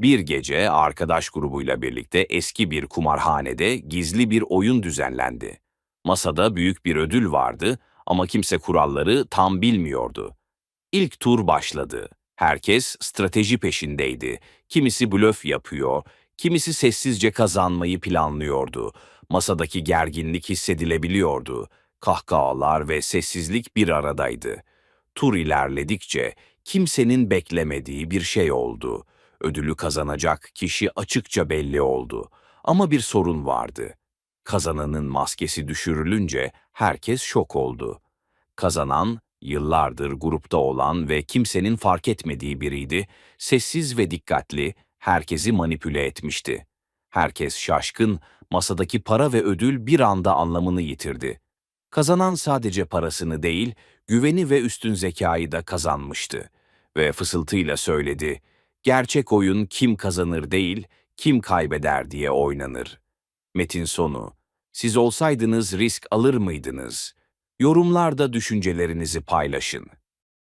Bir gece arkadaş grubuyla birlikte eski bir kumarhanede gizli bir oyun düzenlendi. Masada büyük bir ödül vardı ama kimse kuralları tam bilmiyordu. İlk tur başladı. Herkes strateji peşindeydi. Kimisi blöf yapıyor, kimisi sessizce kazanmayı planlıyordu. Masadaki gerginlik hissedilebiliyordu. Kahkahalar ve sessizlik bir aradaydı. Tur ilerledikçe kimsenin beklemediği bir şey oldu. Ödülü kazanacak kişi açıkça belli oldu. Ama bir sorun vardı. Kazananın maskesi düşürülünce herkes şok oldu. Kazanan, yıllardır grupta olan ve kimsenin fark etmediği biriydi. Sessiz ve dikkatli, herkesi manipüle etmişti. Herkes şaşkın, masadaki para ve ödül bir anda anlamını yitirdi. Kazanan sadece parasını değil, güveni ve üstün zekayı da kazanmıştı. Ve fısıltıyla söyledi, gerçek oyun kim kazanır değil, kim kaybeder diye oynanır. Metin sonu, siz olsaydınız risk alır mıydınız? Yorumlarda düşüncelerinizi paylaşın.